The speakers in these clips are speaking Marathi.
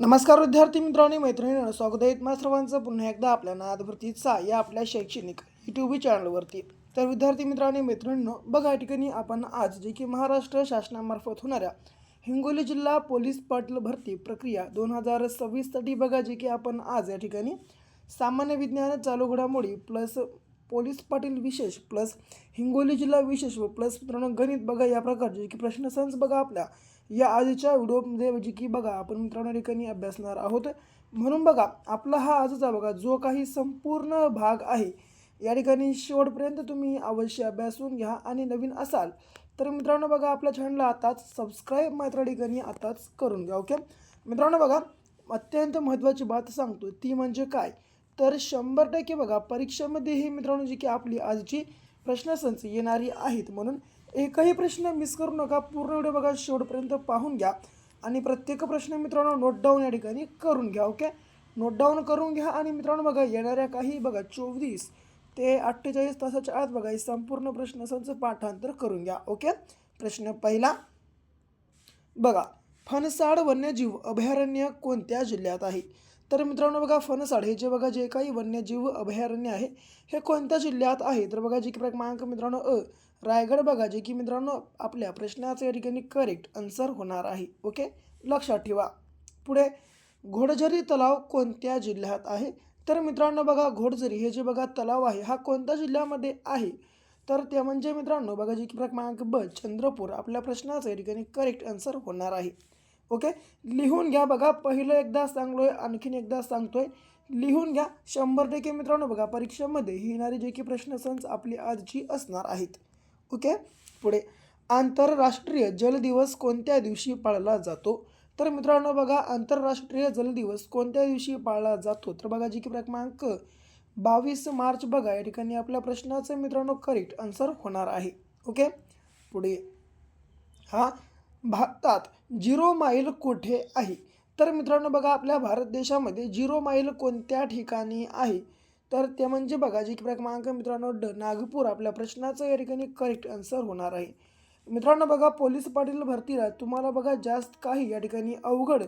नमस्कार विद्यार्थी मित्रांनी मैत्रिणींनो स्वागत आहे तुम्हा सर्वांचं. पुन्हा एकदा आपल्या नादभरतीचा या आपल्या शैक्षणिक यूट्यूब चॅनलवरती तर विद्यार्थी मित्रांनो मैत्रिणींनो बघा या ठिकाणी आपण आज जे की महाराष्ट्र शासनामार्फत होणाऱ्या हिंगोली जिल्हा पोलीस पाटील भरती प्रक्रिया दोन हजार सव्वीससाठी बघा जे की आपण आज या ठिकाणी सामान्य विज्ञान चालू घडामोडी प्लस पोलीस पाटील विशेष प्लस हिंगोली जिल्हा विशेष व प्लस मित्रांनो गणित बघा या प्रकारचे की प्रश्नसंच बघा आपल्या या आजच्या व्हिडिओमध्ये म्हणजे की बघा आपण मित्रांनो ठिकाणी अभ्यासणार आहोत. म्हणून बघा आपला हा आजचा बघा जो काही संपूर्ण भाग आहे या ठिकाणी शेवटपर्यंत तुम्ही अवश्य अभ्यासून घ्या आणि नवीन असाल तर मित्रांनो बघा आपल्या चॅनलला आताच सबस्क्राईब मात्र ठिकाणी आताच करून घ्या ओके मित्रांनो बघा अत्यंत महत्त्वाची बात सांगतो ती म्हणजे काय? तर शंभर टक्के बघा परीक्षेमध्ये ही मित्रांनो जी की आपली आजची प्रश्नसंच येणारी आहेत म्हणून एकही प्रश्न मिस करू नका. पूर्ण व्हिडिओ बघा शेवटपर्यंत पाहून घ्या. आणि प्रत्येक प्रश्न मित्रांनो नोट डाऊन या ठिकाणी करून घ्या ओके नोट डाऊन करून घ्या आणि मित्रांनो बघा येणाऱ्या काही बघा चोवीस ते अठ्ठेचाळीस तासाच्या आत बघा हे संपूर्ण प्रश्नसंच पाठांतर करून घ्या ओके प्रश्न पहिला. बघा फणसाड वन्यजीव अभयारण्य कोणत्या जिल्ह्यात आहे? तर मित्रांनो बघा फणसाड हे जे बघा जे काही वन्यजीव अभयारण्य आहे हे कोणत्या जिल्ह्यात आहे? तर बघा जे की क्रमांक मित्रांनो अ रायगड बघा जे की मित्रांनो आपल्या प्रश्नाचं या ठिकाणी करेक्ट आन्सर होणार आहे. ओके लक्षात ठेवा. पुढे घोडझरी तलाव कोणत्या जिल्ह्यात आहे? तर मित्रांनो बघा घोडझरी हे जे बघा तलाव आहे हा कोणत्या जिल्ह्यामध्ये आहे? तर ते म्हणजे मित्रांनो बघा जे की क्रमांक ब चंद्रपूर आपल्या प्रश्नाचं या ठिकाणी करेक्ट आन्सर होणार आहे. ओके? लिहून घ्या बघा. पहिलं एकदा सांगलोय आणखीन एकदा सांगतोय. लिहून घ्या. शंभर टक्के मित्रांनो बघा परीक्षेमध्ये ही येणारी जे की प्रश्नसंच आपली आजची असणार आहेत. ओके? पुढे. आंतरराष्ट्रीय जल दिवस कोणत्या दिवशी पाळला जातो? तर मित्रांनो बघा आंतरराष्ट्रीय जल दिवस कोणत्या दिवशी पाळला जातो? तर बघा जी की क्रमांक बावीस मार्च बघा या ठिकाणी आपल्या प्रश्नाचं मित्रांनो करेक्ट आन्सर होणार आहे. ओके? पुढे. हा भारतात झिरो माईल कुठे आहे? तर मित्रांनो बघा आपल्या भारत देशामध्ये झिरो माईल कोणत्या ठिकाणी आहे? तर ते म्हणजे बघा जी क्रमांक मित्रांनो ड नागपूर. आपल्या प्रश्नाचं या ठिकाणी करेक्ट आन्सर होणार आहे. मित्रांनो बघा पोलीस पाटील भरतीला तुम्हाला बघा जास्त काही या ठिकाणी अवघड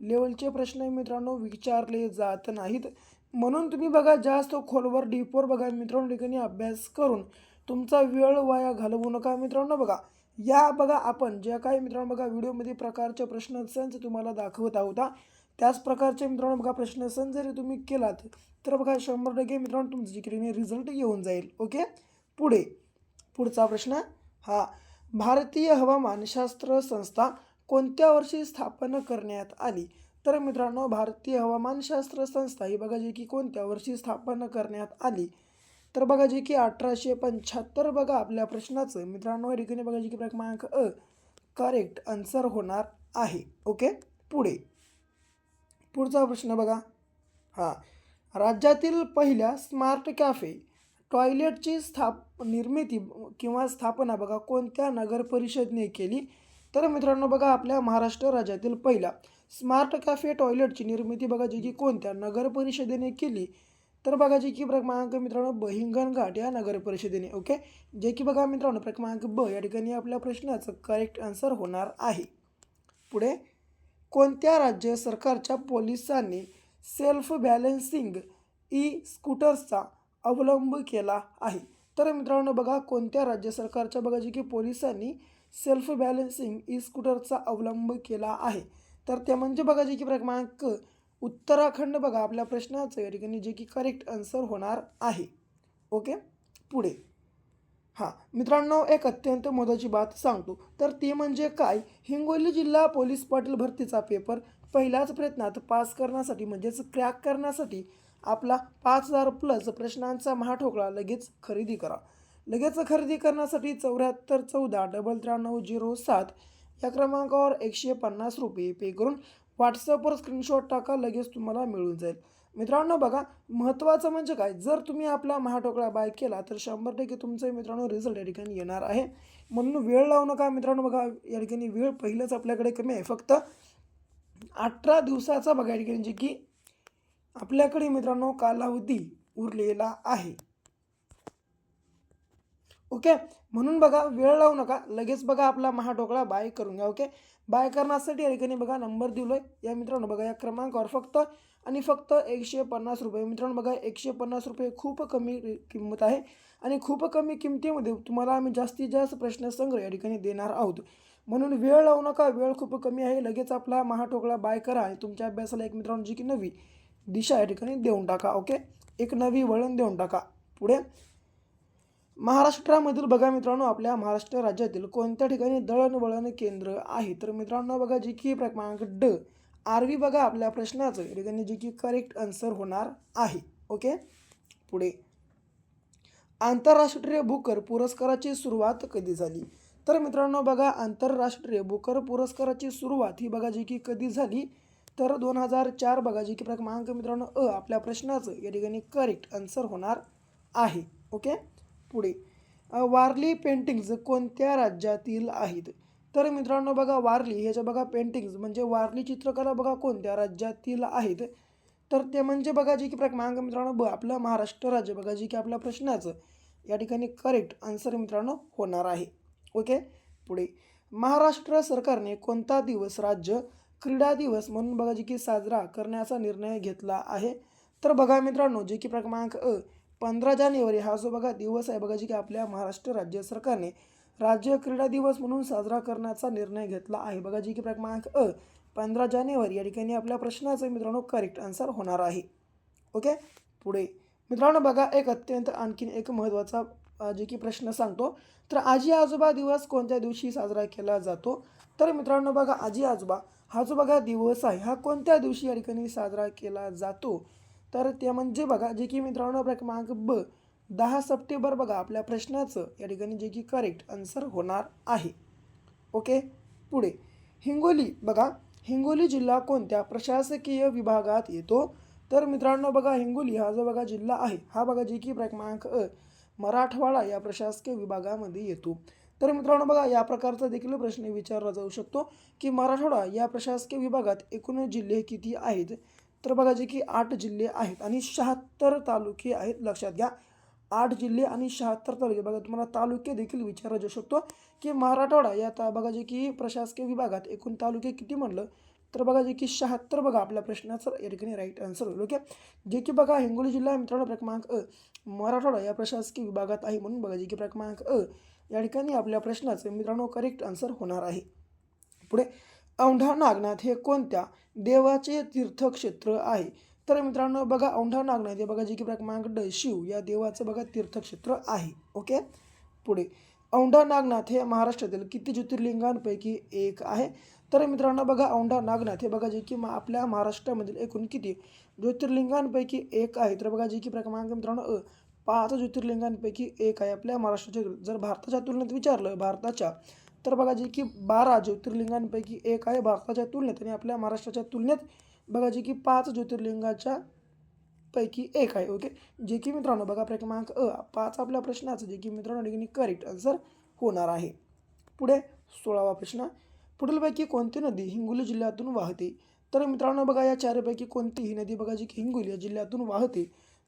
लेवलचे प्रश्न मित्रांनो विचारले जात नाहीत. म्हणून तुम्ही बघा जास्त खोलवर डीपवर बघा मित्रांनो ठिकाणी अभ्यास करून तुमचा वेळ वाया घालवू नका मित्रांनो बघा. या बघा आपण ज्या काही मित्रांनो बघा व्हिडिओमध्ये प्रकारचे प्रश्नसंच तुम्हाला दाखवत आहोत त्याच प्रकारचे मित्रांनो बघा प्रश्न सण जरी तुम्ही केलात तर बघा शंभर टक्के मित्रांनो तुमचं जिकडे रिझल्ट येऊन जाईल ओके पुढे पुढचा प्रश्न हा. भारतीय हवामानशास्त्र संस्था कोणत्या वर्षी स्थापन करण्यात आली? तर मित्रांनो भारतीय हवामानशास्त्र संस्था ही बघा जी की कोणत्या वर्षी स्थापन करण्यात आली? तर बघा जे की अठराशे पंच्याहत्तर बघा आपल्या प्रश्नाचं. मित्रांनो ठिकाणी बघा जे की क्रमांक अ करेक्ट आन्सर होणार आहे. ओके पुढे. पुढचा प्रश्न बघा. हां. राज्यातील पहिल्या स्मार्ट कॅफे टॉयलेटची स्थाप निर्मिती किंवा स्थापना बघा कोणत्या नगर परिषदने केली? तर मित्रांनो बघा आपल्या महाराष्ट्र राज्यातील पहिला स्मार्ट कॅफे टॉयलेटची निर्मिती बघा जी की कोणत्या नगर परिषदेने केली? तर बघा जे की क्रमांक मित्रांनो बहिंगण घाट या नगर परिषदेने ओके जे की बघा मित्रांनो क्रमांक ब या ठिकाणी आपल्या प्रश्नाचं करेक्ट आन्सर होणार आहे. पुढे कोणत्या राज्य सरकारच्या पोलिसांनी सेल्फ बॅलन्सिंग ई स्कूटर्सचा अवलंब केला आहे? तर मित्रांनो बघा कोणत्या राज्य सरकारच्या बघा जे की पोलिसांनी सेल्फ बॅलन्सिंग ई स्कूटरचा अवलंब केला आहे? तर ते म्हणजे बघा जे की क्रमांक उत्तराखंड बघा आपल्या प्रश्नाचं या ठिकाणी जे की करेक्ट आन्सर होणार आहे. ओके पुढे. हां मित्रांनो एक अत्यंत मोदाची बात सांगतो. तर ती म्हणजे काय? हिंगोली जिल्हा पोलीस पाटील भरतीचा पेपर पहिल्याच प्रयत्नात पास करण्यासाठी म्हणजेच क्रॅक करण्यासाठी आपला पाच हजार प्लस प्रश्नांचा महाठोकळा लगेच खरेदी करा. लगेच खरेदी करण्यासाठी चौऱ्याहत्तर चौदा डबल त्र्याण्णव झिरो सात या क्रमांकावर एकशे पन्नास रुपये पे करून व्हॉट्सअपवर स्क्रीनशॉट टाका लगेच तुम्हाला मिळून जाईल. मित्रांनो बघा महत्त्वाचं म्हणजे काय? जर तुम्ही आपला महाटोकळा बाय केला तर शंभर टक्के तुमचं मित्रांनो रिझल्ट या ठिकाणी येणार आहे. म्हणून वेळ लावू नका मित्रांनो बघा या ठिकाणी वेळ पहिलंच आपल्याकडे कमी आहे. फक्त अठरा दिवसाचा बघा या ठिकाणी जे की आपल्याकडे मित्रांनो कालावधी उरलेला आहे. ओके? म्हणून बघा वेळ लावू नका. लगेच बघा आपला महाटोकळा बाय करून घ्या ओके? बाय करण्यासाठी या ठिकाणी बघा नंबर दिलो आहे या मित्रांनो बघा या क्रमांकावर फक्त आणि फक्त एकशे पन्नास रुपये. मित्रांनो बघा एकशे पन्नास रुपये खूप कमी किंमत आहे. आणि खूप कमी किमतीमध्ये तुम्हाला आम्ही जास्तीत जास्त प्रश्न संग्रह या ठिकाणी देणार आहोत. म्हणून वेळ लावू नका वेळ खूप कमी आहे. लगेच आपला महाटोकळा बाय करा आणि तुमच्या अभ्यासाला एक मित्रांनो जी की नवी दिशा या ठिकाणी देऊन टाका ओके? एक नवी वळण देऊन टाका. पुढे महाराष्ट्रामधील बघा मित्रांनो आपल्या महाराष्ट्र राज्यातील कोणत्या ठिकाणी दळणवळण केंद्र आहे? तर मित्रांनो बघा जी की क्रमांक ड. आरवी बघा आपल्या प्रश्नाचं. ठिकाणी जी की करेक्ट आन्सर होणार आहे. ओके? पुढे. आंतरराष्ट्रीय बुकर पुरस्काराची सुरुवात कधी झाली? तर मित्रांनो बघा आंतरराष्ट्रीय बुकर पुरस्काराची सुरुवात ही बघा जी की कधी झाली? तर दोन हजार चार बघा जी की क्रमांक मित्रांनो अ आपल्या प्रश्नाचं. या ठिकाणी करेक्ट आन्सर होणार आहे. ओके? पुढे. वारली पेंटिंग्ज कोणत्या राज्यातील आहेत? तर मित्रांनो बघा वारली ह्याच्या बघा पेंटिंग्ज म्हणजे वारली चित्रकला बघा कोणत्या राज्यातील आहेत? तर ते म्हणजे बघा जी की क्रमांक मित्रांनो ब आपलं महाराष्ट्र राज्य बघा जी की आपल्या प्रश्नाचं या ठिकाणी करेक्ट आन्सर मित्रांनो होणार आहे. ओके पुढे. महाराष्ट्र सरकारने कोणता दिवस राज्य क्रीडा दिवस म्हणून बघा जी की साजरा करण्याचा निर्णय घेतला आहे? तर बघा मित्रांनो जे की क्रमांक अ पंधरा जानेवारी हा जो बघा दिवस आहे बघा जी की आपल्या महाराष्ट्र राज्य सरकारने राज्य क्रीडा दिवस म्हणून साजरा करण्याचा निर्णय घेतला आहे. बघा जी की क्रमांक अ पंधरा जानेवारी या ठिकाणी आपल्या प्रश्नाचं मित्रांनो करेक्ट आन्सर होणार आहे. ओके पुढे. मित्रांनो बघा एक अत्यंत आणखीन एक महत्त्वाचा जे की प्रश्न सांगतो. तर आजी आजोबा दिवस कोणत्या दिवशी साजरा केला जातो? तर मित्रांनो बघा आजी आजोबा हा जो बघा दिवस आहे हा कोणत्या दिवशी या ठिकाणी साजरा केला जातो? तर ते म्हणजे बघा जे की मित्रांनो क्रमांक ब दहा सप्टेंबर बघा आपल्या प्रश्नाचं या ठिकाणी जे की करेक्ट आन्सर होणार आहे. ओके पुढे. हिंगोली बघा हिंगोली जिल्हा कोणत्या प्रशासकीय विभागात येतो? तर मित्रांनो बघा हिंगोली हा जो बघा जिल्हा आहे हा बघा जे की क्रमांक अ मराठवाडा या प्रशासकीय विभागामध्ये येतो. तर मित्रांनो बघा या प्रकारचा देखील प्रश्न विचारला जाऊ शकतो की मराठवाडा या प्रशासकीय विभागात एकूण जिल्हे किती आहेत? तर बघा जे की आठ जिल्हे आहेत आणि शहात्तर तालुके आहेत. लक्षात घ्या. आठ जिल्हे आणि शहात्तर तालुके. बघा तुम्हाला तालुके देखील विचारला जाऊ शकतो. की मराठवाडा या ता बघा जे की प्रशासकीय विभागात एकूण तालुके किती म्हणलं तर बघा जे की शहात्तर बघा आपल्या प्रश्नाचं या ठिकाणी राईट आन्सर होईल. ओके? जे की बघा हिंगोली जिल्हा मित्रांनो क्रमांक अ. मराठवाडा या प्रशासकीय विभागात आहे म्हणून बघा जे की क्रमांक अ. या ठिकाणी आपल्या प्रश्नाचं मित्रांनो करेक्ट आन्सर होणार आहे. पुढे औंढा नागनाथ हे कोणत्या देवाचे तीर्थक्षेत्र आहे? तर मित्रांनो बघा औंढा नागनाथ हे बघा जे की क्रमांक ड शिव या देवाचं बघा तीर्थक्षेत्र आहे. ओके? पुढे. औंढा नागनाथ हे महाराष्ट्रातील किती ज्योतिर्लिंगांपैकी एक आहे? तर मित्रांनो बघा औंढा नागनाथ हे बघा जे की मा आपल्या महाराष्ट्रामधील एकूण किती ज्योतिर्लिंगांपैकी एक आहे? तर बघा जे की क्रमांक मित्रांनो अ पाच ज्योतिर्लिंगांपैकी एक आहे. आपल्या महाराष्ट्राच्या जर भारताच्या तुलनेत विचारलं भारताच्या तर बघा जे की बारा ज्योतिर्लिंगांपैकी एक आहे भारताच्या तुलनेत आणि आपल्या महाराष्ट्राच्या तुलनेत बघा जे की पाच ज्योतिर्लिंगाच्या पैकी एक आहे ओके? जे की मित्रांनो बघा क्रमांक अ पाच आपल्या प्रश्नाचं जे की मित्रांनो ठिकाणी करेक्ट आन्सर होणार आहे. पुढे सोळावा प्रश्न. पुढीलपैकी कोणती नदी हिंगोली जिल्ह्यातून वाहते? तर मित्रांनो बघा या चारपैकी कोणतीही नदी बघा जी की हिंगोली या जिल्ह्यातून वाहते?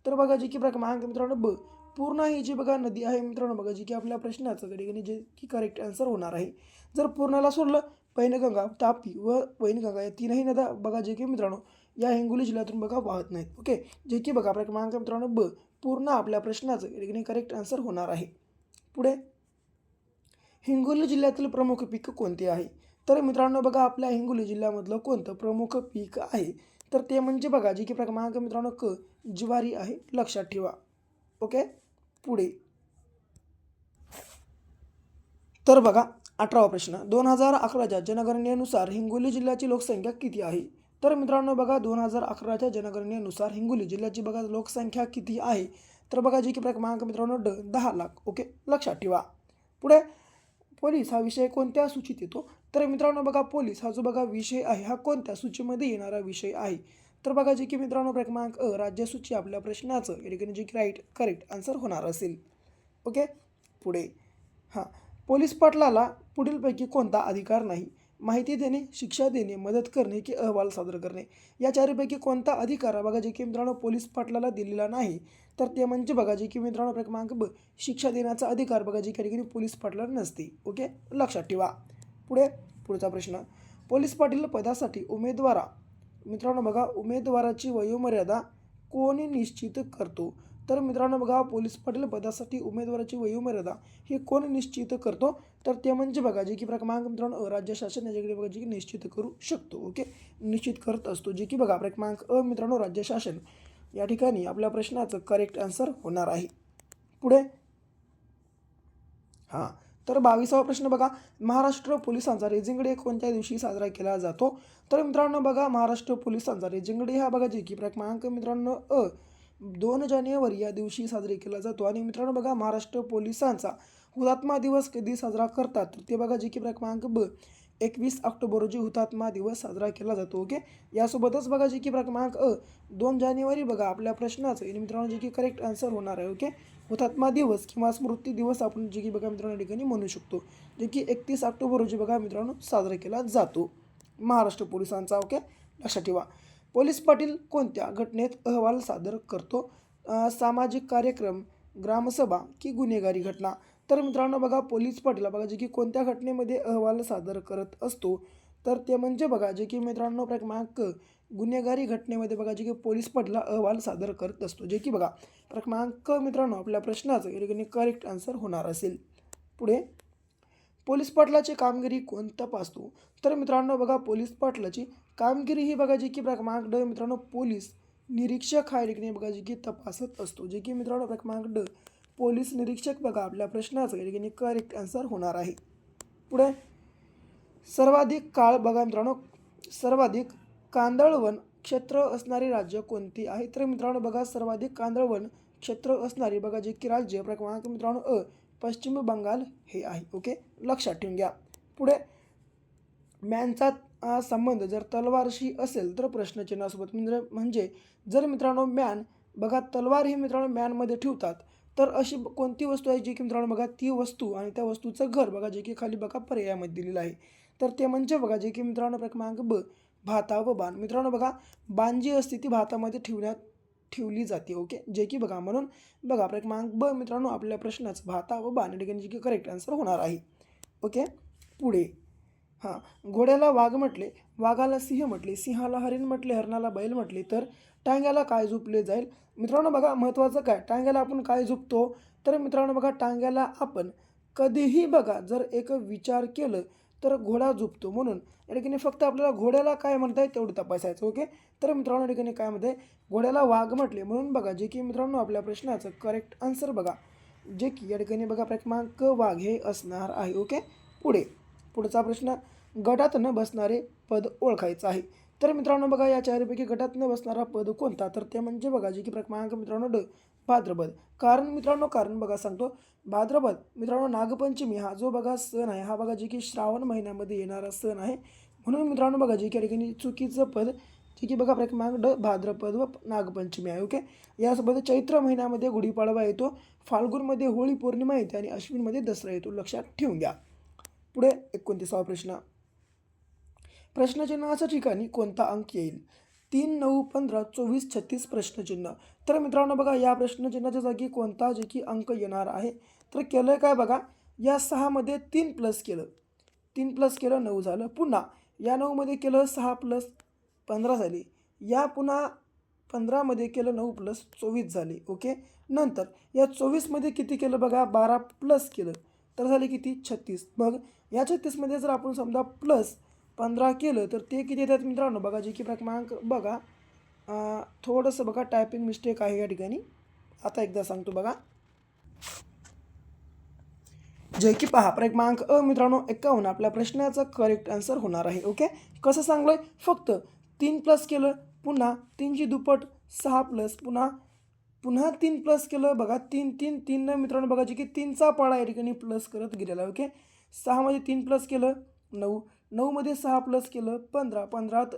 तर बघा जी की क्रमांक मित्रांनो ब पूर्ण ही जी बघा नदी आहे मित्रांनो बघा जी की आपल्या प्रश्नाचं ठिकाणी जे की करेक्ट आन्सर होणार आहे. जर पूर्णाला सोडलं पैनगंगा तापी व वैनगंगा या तीनही नद्या बघा जे की मित्रांनो या हिंगोली जिल्ह्यातून बघा वाहत नाहीत. ओके जे की बघा आपल्या क्रमांक मित्रांनो ब पूर्ण आपल्या प्रश्नाचं या ठिकाणी करेक्ट आन्सर होणार आहे. पुढे हिंगोली जिल्ह्यातील प्रमुख पीक कोणते आहे? तर मित्रांनो बघा आपल्या हिंगोली जिल्ह्यामधलं कोणतं प्रमुख पीक आहे? तर ते म्हणजे बघा जे की क्रमांक मित्रांनो क ज्वारी आहे लक्षात ठेवा. ओके पुढे. तर बघा अठरावा प्रश्न. दोन हजार अकराच्या जनगणनेनुसार हिंगोली जिल्ह्याची लोकसंख्या किती आहे? तर मित्रांनो बघा दोन हजार अकराच्या जनगणनेनुसार हिंगोली जिल्ह्याची बघा लोकसंख्या किती आहे? तर बघा जी की क्रमांक मित्रांनो ड दहा लाख. ओके? लक्षात ठेवा. पुढे पोलीस हा विषय कोणत्या सूचीत येतो? तर मित्रांनो बघा पोलीस हा जो बघा विषय आहे हा कोणत्या सूचीमध्ये येणारा विषय आहे? तर बघा जे की मित्रांनो क्रमांक अ राज्यसूची आपल्या प्रश्नाचं या ठिकाणी जे की राईट करेक्ट आन्सर होणार असेल. ओके? पुढे. हां. पोलीस पाटलाला पुढीलपैकी कोणता अधिकार नाही? माहिती देणे शिक्षा देणे मदत करणे की अहवाल सादर करणे? या चारपैकी कोणता अधिकार बघा जे की मित्रांनो पोलीस पाटलाला दिलेला नाही तर ते म्हणजे बघा जे की मित्रांनो क्रमांक ब शिक्षा देण्याचा अधिकार बघा जे काही ठिकाणी पोलीस पाटलाला नसते. ओके? लक्षात ठेवा. पुढे पुढचा प्रश्न. पोलीस पाटील पदासाठी उमेदवारा मित्रांनो बघा उमेदवाराची वयोमर्यादा कोणी निश्चित करतो? तर मित्रांनो बघा पोलीस पाटील पदासाठी उमेदवाराची वयोमर्यादा ही कोण निश्चित करतो? तर ते म्हणजे बघा जे की क्रमांक मित्रांनो राज्य शासन याच्याकडे बघा जे की निश्चित करू शकतो ओके? निश्चित करत असतो जे की बघा क्रमांक अ मित्रांनो राज्य शासन या ठिकाणी आपल्या प्रश्नाचं करेक्ट आन्सर होणार आहे. पुढे? हां. तर बावीसावा प्रश्न बघा. महाराष्ट्र पोलिसांचा रेजिंग डे कोणत्या दिवशी साजरा केला जातो? तर मित्रांनो बघा महाराष्ट्र पोलिसांचा रेजिंग डे हा बघा जे की क्रमांक मित्रांनो अ दोन जानेवारी या दिवशी साजरी केला जातो. आणि मित्रांनो बघा महाराष्ट्र पोलिसांचा हुतात्मा दिवस कधी साजरा करतात? तर ते बघा जे की क्रमांक ब एकवीस ऑक्टोबर रोजी हुतात्मा दिवस साजरा केला जातो ओके? यासोबतच बघा जे की क्रमांक अ दोन जानेवारी बघा आपल्या प्रश्नाचं आणि मित्रांनो जे की करेक्ट आन्सर होणार आहे ओके? हुतात्मा दिवस किंवा स्मृती दिवस आपण जे की बघा मित्रांनो ठिकाणी म्हणू शकतो जे की एकतीस ऑक्टोबर रोजी बघा मित्रांनो साजरा केला जातो. महाराष्ट्र पोलिसांचा ओके? लक्षात ठेवा. पोलीस पाटील कोणत्या घटनेत अहवाल सादर करतो? सामाजिक कार्यक्रम ग्रामसभा की गुन्हेगारी घटना? तर मित्रांनो बघा पोलीस पाटील बघा जे की कोणत्या घटनेमध्ये अहवाल सादर करत असतो तर ते म्हणजे बघा जे की मित्रांनो क्रमांक गुन्हेगारी घटनेमध्ये बघा जे की पोलीस पाटला अहवाल सादर करत असतो. जे की बघा क्रमांक मित्रांनो आपल्या प्रश्नाचं करेक्ट आन्सर होणार असेल. पुढे पोलीस पाटलाची कामगिरी कोण तपासतो? तर मित्रांनो बघा पोलीस पाटलाची कामगिरी ही बघा जी की क्रमांक ड मित्रांनो पोलीस निरीक्षक हा रिकने बघा जे की तपासत असतो. जे की मित्रांनो क्रमांक ड पोलीस निरीक्षक बघा आपल्या प्रश्नाचं या ठिकाणी करेक्ट आन्सर होणार आहे. पुढे. सर्वाधिक काळ बघा मित्रांनो सर्वाधिक कांदळवन क्षेत्र असणारी राज्य कोणती आहे? तर मित्रांनो बघा सर्वाधिक कांदळवन क्षेत्र असणारी बघा जे की राज्य क्रमांक मित्रांनो अ पश्चिम बंगाल हे आहे. ओके? लक्षात ठेवून घ्या. पुढे. मॅनचा संबंध जर तलवारशी असेल तर प्रश्नचिन्हासोबत म्हणजे म्हणजे जर मित्रांनो मॅन बघा तलवार ही मित्रांनो मॅनमध्ये ठेवतात तर अशी कोणती वस्तू आहे जी की मित्रांनो बघा ती वस्तू आणि त्या वस्तूचं घर बघा जे की खाली बघा पर्यायामध्ये दिलेलं आहे. तर ते म्हणजे बघा जे की मित्रांनो क्रमांक ब भाता व बाण. मित्रांनो बघा बाण जी असते ती भातामध्ये ठेवण्यात ठेवली जाते ओके? जे की बघा म्हणून बघा क्रमांक ब मित्रांनो आपल्या प्रश्नाचं भाता व बाण. या ठिकाणी जे की करेक्ट आन्सर होणार आहे ओके? पुढे. हां घोड्याला वाघ म्हटले वाघाला सिंह म्हटले सिंहाला हरिण म्हटले हरणाला बैल म्हटले तर टांग्याला काय झोपले जाईल? मित्रांनो बघा महत्त्वाचं काय? टांग्याला आपण काय झोपतो? तर मित्रांनो बघा टांग्याला आपण कधीही बघा जर एक विचार केलं तर घोडा झोपतो म्हणून. या ठिकाणी फक्त आपल्याला घोड्याला काय म्हणत आहे तेवढं तपासायचं ओके? तर मित्रांनो या ठिकाणी काय म्हणते घोड्याला वाघ म्हटले म्हणून बघा जे की मित्रांनो आपल्या प्रश्नाचं करेक्ट आन्सर बघा. जे की या ठिकाणी बघा क्रमांक वाघ हे असणार आहे ओके? पुढे पुढचा प्रश्न. गटात न बसणारे पद ओळखायचं आहे. तर मित्रांनो बघा या चारपैकी गटात न बसणारा पद कोणता? तर ते म्हणजे बघा जे की क्रमांक मित्रांनो ड भाद्रपद. कारण मित्रांनो कारण बघा सांगतो. भाद्रपद मित्रांनो नागपंचमी हा जो बघा सण आहे हा बघा जे की श्रावण महिन्यामध्ये येणारा सण आहे. म्हणून मित्रांनो बघा जे की ठिकाणी चुकीचं पद जे की बघा क्रमांक ड भाद्रपद व नागपंचमी आहे ओके? यासोबत चैत्र महिन्यामध्ये गुढीपाडवा येतो फाल्गुनमध्ये होळी पौर्णिमा येते आणि अश्विनमध्ये दसरा येतो. लक्षात ठेवून घ्या. पुढे एकोणतीसावा प्रश्न. प्रश्नचिन्हाच्या ठिकाणी कोणता अंक येईल? तीन नऊ पंधरा चोवीस छत्तीस प्रश्नचिन्ह. तर मित्रांनो बघा या प्रश्नचिन्हाच्या जागी कोणता जे की अंक येणार आहे? तर केलं आहे काय बघा या सहामध्ये तीन प्लस केलं. तीन प्लस केलं नऊ झालं. पुन्हा या नऊमध्ये केलं सहा प्लस पंधरा झाली. या पुन्हा पंधरामध्ये केलं नऊ प्लस चोवीस झाले. ओके? नंतर या चोवीसमध्ये किती केलं बघा बारा प्लस केलं. तर झाले किती? छत्तीस. मग या छत्तीसमध्ये जर आपण समजा प्लस पंधरा केलं तर ते किती येतात मित्रांनो? बघा जे की क्रमांक बघा. थोडंसं बघा टायपिंग मिस्टेक आहे या ठिकाणी. आता एकदा सांगतो बघा. जे की पहा क्रमांक अ मित्रांनो एकावन्न. आपल्या प्रश्नाचा करेक्ट आन्सर होणार आहे ओके कसं सांगलं फक्त तीन प्लस केलं पुन्हा तीनची दुप्पट सहा प्लस पुन्हा पुन्हा तीन प्लस केलं बघा तीन तीन तीननं मित्रांनो बघा जे की तीनचा पाळा या ठिकाणी प्लस करत गेलेला ओके सहामध्ये तीन प्लस केलं नऊ. नऊमध्ये सहा प्लस केलं पंधरा पंधरात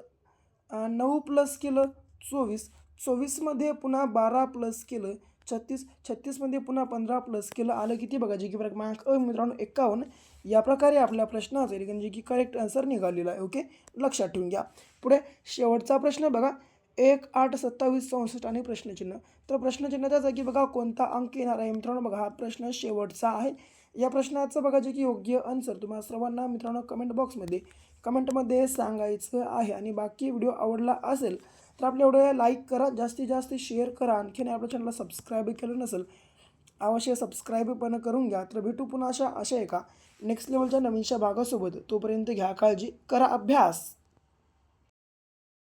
नऊ प्लस केलं चोवीस. चोवीसमध्ये पुन्हा बारा प्लस केलं छत्तीस. छत्तीसमध्ये पुन्हा पंधरा प्लस केलं. आलं किती बघा जे की क्रमांक अ मित्रांनो एक्कावन्न या प्रकारे आपल्या प्रश्नाचं कारण जे की करेक्ट आन्सर निघालेला आहे ओके लक्षात ठेवून घ्या. पुढे शेवटचा प्रश्न बघा. एक आठ सत्तावीस चौसष्ट आणि प्रश्नचिन्ह. तर प्रश्नचिन्हाच्या जागी बघा कोणता अंक येणार आहे? मित्रांनो बघा हा प्रश्न शेवटचा आहे. या प्रश्नाचं बघा जे की योग्य आन्सर तुम्हाला सर्वांना मित्रांनो कमेंट बॉक्समध्ये कमेंटमध्ये सांगायचं आहे. आणि बाकी व्हिडिओ आवडला असेल तर आपल्या एवढं लाईक करा जास्तीत जास्त शेअर करा. आणखीन आपल्या चॅनलला सबस्क्राईब केलं नसेल अवश्य सबस्क्राईब पण करून घ्या. तर भेटू पुन्हा अशा अशा एका नेक्स्ट लेवलच्या नवीनशा भागासोबत. तोपर्यंत घ्या काळजी करा अभ्यास!